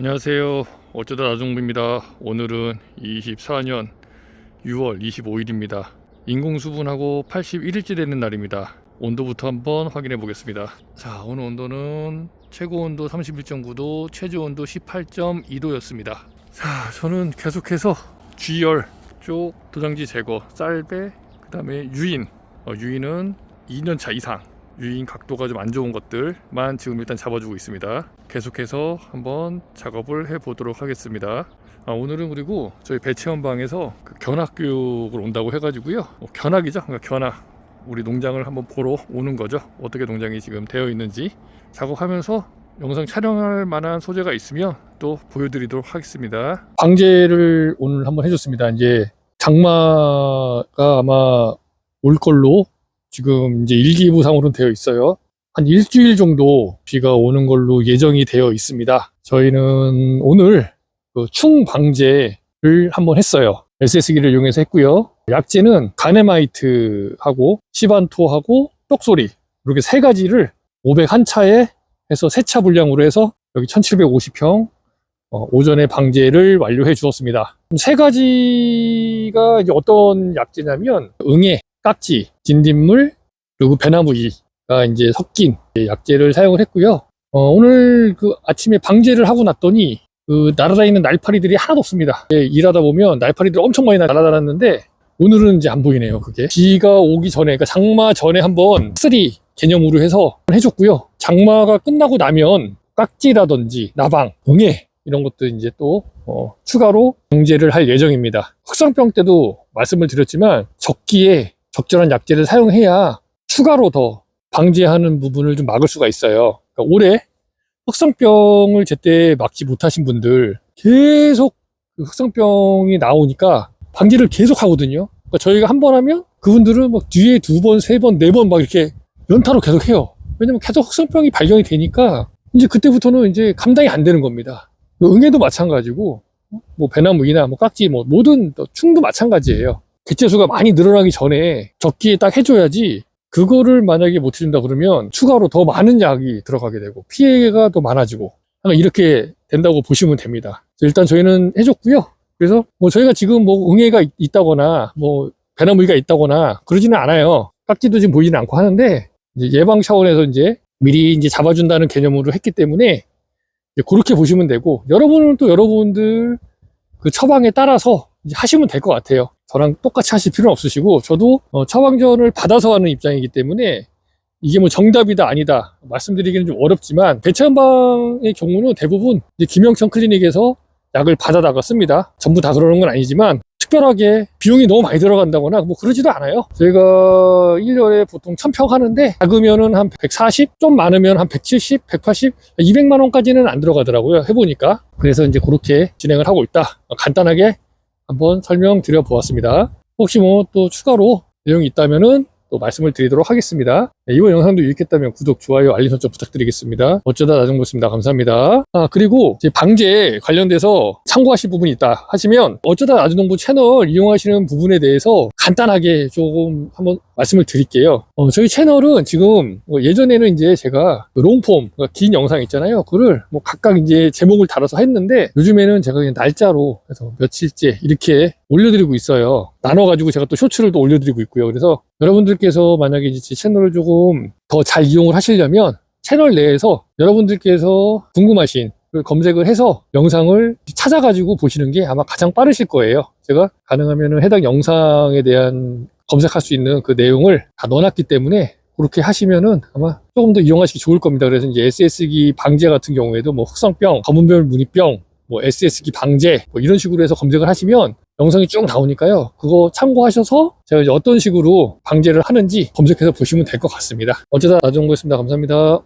안녕하세요. 어쩌다 나종부입니다. 오늘은 24년 6월 25일입니다. 인공수분하고 81일째 되는 날입니다. 온도부터 한번 확인해 보겠습니다. 자, 오늘 온도는 최고 온도 31.9도, 최저 온도 18.2도였습니다. 자, 저는 계속해서 G열 쪽 도장지 제거, 쌀배, 그 다음에 유인. 어, 유인은 2년차 이상. 유인 각도가 좀 안 좋은 것들만 지금 일단 잡아주고 있습니다. 계속해서 한번 작업을 해 보도록 하겠습니다. 아, 오늘은 그리고 저희 배체원방에서 그 견학 교육을 온다고 해가지고요. 어, 견학이죠. 그러니까 견학. 우리 농장을 한번 보러 오는 거죠. 어떻게 농장이 지금 되어 있는지 작업하면서 영상 촬영할 만한 소재가 있으면 또 보여드리도록 하겠습니다. 방제를 오늘 한번 해줬습니다. 이제 장마가 아마 올 걸로 지금 이제 일기예보상으로는 되어 있어요. 한 일주일 정도 비가 오는 걸로 예정이 되어 있습니다. 저희는 오늘 그 충방제를 한번 했어요. SS기를 이용해서 했고요. 약재는 가네마이트하고 시반토하고 똑소리 이렇게 세 가지를 501차에 해서 세 차 분량으로 해서 여기 1750평 어, 오전에 방제를 완료해 주었습니다. 세 가지가 어떤 약재냐면 응애, 깍지, 진딧물, 그리고 배나무 이가 이제 섞인 약재를 사용을 했고요. 어, 오늘 그 아침에 방제를 하고 났더니 그 날아다니는 날파리들이 하나도 없습니다. 예, 일하다 보면 날파리들이 엄청 많이 날아다녔는데 오늘은 이제 안 보이네요. 그게 비가 오기 전에 그러니까 장마 전에 한번 쓰리 개념으로 해서 해줬고요. 장마가 끝나고 나면 깍지라든지 나방, 응애 이런 것도 이제 또 어, 추가로 방제를 할 예정입니다. 흑상병 때도 말씀을 드렸지만 적기에 적절한 약재를 사용해야 추가로 더 방지하는 부분을 좀 막을 수가 있어요. 그러니까 올해 흑상병을 제때 막지 못하신 분들 계속 그 흑상병이 나오니까 방지를 계속 하거든요. 그러니까 저희가 한 번 하면 그분들은 막 뒤에 두 번, 세 번, 네 번 막 이렇게 연타로 계속 해요. 왜냐면 계속 흑상병이 발견이 되니까 이제 그때부터는 이제 감당이 안 되는 겁니다. 응애도 마찬가지고 뭐 배나무이나 뭐 깍지 뭐 모든 또 충도 마찬가지예요. 개체수가 많이 늘어나기 전에 적기에 딱 해줘야지 그거를 만약에 못 해준다 그러면 추가로 더 많은 약이 들어가게 되고 피해가 더 많아지고 이렇게 된다고 보시면 됩니다. 일단 저희는 해줬고요. 그래서 뭐 저희가 지금 뭐 응애가 있- 있다거나 뭐 배나무이가 있다거나 그러지는 않아요. 깍지도 지금 보이지는 않고 하는데 예방 차원에서 이제 미리 이제 잡아준다는 개념으로 했기 때문에 그렇게 보시면 되고 여러분은 또 여러분들 그 처방에 따라서 하시면 될 것 같아요. 저랑 똑같이 하실 필요는 없으시고 저도 어, 처방전을 받아서 하는 입장이기 때문에 이게 뭐 정답이다 아니다 말씀드리기는 좀 어렵지만 배체 한방의 경우는 대부분 김영천 클리닉에서 약을 받아다가 씁니다. 전부 다 그러는 건 아니지만 특별하게 비용이 너무 많이 들어간다거나 뭐 그러지도 않아요. 저희가 1년에 보통 1000평 하는데 작으면은 한 140, 좀 많으면 한 170, 180, 200만 원까지는 안 들어가더라고요. 해보니까. 그래서 이제 그렇게 진행을 하고 있다. 간단하게 한번 설명드려 보았습니다. 혹시 뭐 또 추가로 내용이 있다면은 또 말씀을 드리도록 하겠습니다. 네, 이번 영상도 유익했다면 구독, 좋아요, 알림 설정 부탁드리겠습니다. 어쩌다 나정보였습니다. 감사합니다. 아, 그리고 방제 관련돼서 참고하실 부분이 있다 하시면 어쩌다 나주농부 채널 이용하시는 부분에 대해서 간단하게 조금 한번 말씀을 드릴게요. 어, 저희 채널은 지금 뭐 예전에는 이제 제가 그 롱폼, 그러니까 긴 영상 있잖아요. 그를 뭐 각각 이제 제목을 달아서 했는데 요즘에는 제가 그냥 날짜로 해서 며칠째 이렇게 올려드리고 있어요. 나눠가지고 제가 또 쇼츠를 또 올려드리고 있고요. 그래서 여러분들께서 만약에 이제 제 채널을 조금 더 잘 이용을 하시려면 채널 내에서 여러분들께서 궁금하신 그 검색을 해서 영상을 찾아가지고 보시는 게 아마 가장 빠르실 거예요. 제가 가능하면 해당 영상에 대한 검색할 수 있는 그 내용을 다 넣어놨기 때문에 그렇게 하시면은 아마 조금 더 이용하시기 좋을 겁니다. 그래서 이제 SS기 방제 같은 경우에도 뭐 흑성병, 검은별 무늬병, 뭐 SS기 방제 뭐 이런 식으로 해서 검색을 하시면 영상이 쭉 나오니까요. 그거 참고하셔서 제가 이제 어떤 식으로 방제를 하는지 검색해서 보시면 될 것 같습니다. 어쩌다 나정보였습니다. 감사합니다.